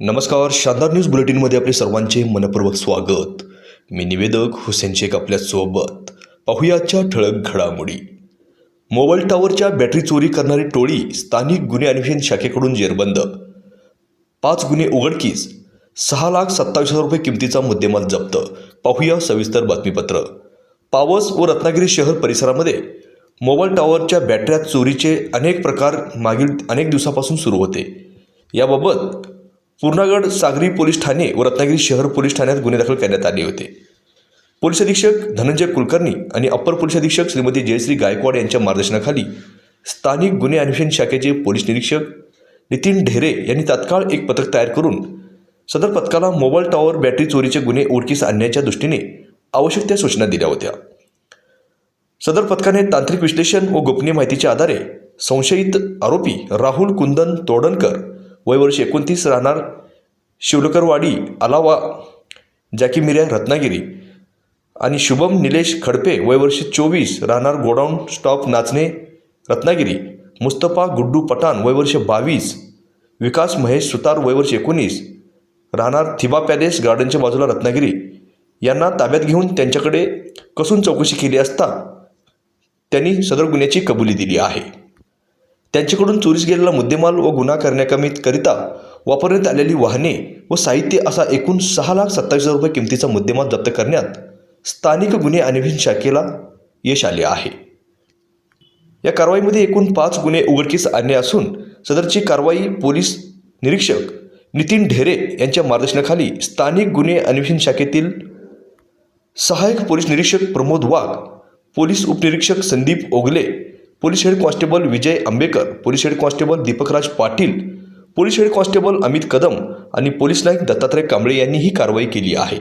नमस्कार शानदार न्यूज बुलेटिनमध्ये आपले सर्वांचे मनपूर्वक स्वागत. मी निवेदक हुसेन शेख आपल्यासोबत. पाहूया आजच्या ठळक घडामोडी. मोबाईल टॉवरच्या बॅटरी चोरी करणारी टोळी स्थानिक गुन्हे अन्वेषण शाखेकडून जेरबंद. पाच गुन्हे उघडकीस. सहा लाख सत्तावीस हजार रुपये किमतीचा मुद्देमाल जप्त. पाहूया सविस्तर बातमीपत्र. पावस व रत्नागिरी शहर परिसरामध्ये मोबाईल टॉवरच्या बॅटऱ्या चोरीचे अनेक प्रकार मागील अनेक दिवसापासून सुरू होते. याबाबत पूर्णागड सागरी पोलीस ठाणे व रत्नागिरी शहर पोलीस ठाण्यात गुन्हे दाखल करण्यात आले होते. पोलीस अधीक्षक धनंजय कुलकर्णी आणि अप्पर पोलीस अधीक्षक श्रीमती जयश्री गायकवाड यांच्या मार्गदर्शनाखाली स्थानिक गुन्हे अन्वेषण शाखेचे पोलीस निरीक्षक नितीन ढेरे यांनी तात्काळ एक पथक तयार करून सदर पथकाला मोबाईल टॉवर बॅटरी चोरीचे गुन्हे ओळखीस आणण्याच्या दृष्टीने आवश्यक त्या सूचना दिल्या होत्या. सदर पथकाने तांत्रिक विश्लेषण व गोपनीय माहितीच्या आधारे संशयित आरोपी राहुल कुंदन तोडणकर वय वर्ष एकोणतीस राहणार शिवलकरवाडी अलावा जॅकी मिर्या रत्नागिरी. आणि शुभम निलेश खडपे वय वर्ष चोवीस राहणार गोडाऊन स्टॉप नाचणे रत्नागिरी. मुस्तफा गुड्डू पठाण वय वर्ष बावीस. विकास महेश सुतार वय वर्ष एकोणीस राहणार थिबा पॅलेस गार्डनच्या बाजूला रत्नागिरी. यांना ताब्यात घेऊन त्यांच्याकडे कसून चौकशी केली असता त्यांनी सदर गुन्ह्याची कबुली दिली आहे. त्यांच्याकडून चोरीस गेलेला मुद्देमाल व गुन्हा करण्याकमितकरिता वापरण्यात आलेली वाहने व साहित्य असा एकूण सहा लाख सत्तावीस हजार रुपये किमतीचा मुद्देमाल जप्त करण्यात स्थानिक गुन्हे अन्वेषण शाखेला यश आले आहे. या कारवाईमध्ये एकूण पाच गुन्हे उघडकीस आणले असून सदरची कारवाई पोलीस निरीक्षक नितीन ढेरे यांच्या मार्गदर्शनाखाली स्थानिक गुन्हे अन्वेषण शाखेतील सहाय्यक पोलीस निरीक्षक प्रमोद वाघ पोलीस उपनिरीक्षक Sandeep Ogale police head constable Vijay Ambekar police head constable Deepakraj Patil police head constable Amit Kadam आणि पोलीस नाईक दत्तात्रय कांबळे यांनी ही कारवाई केली आहे.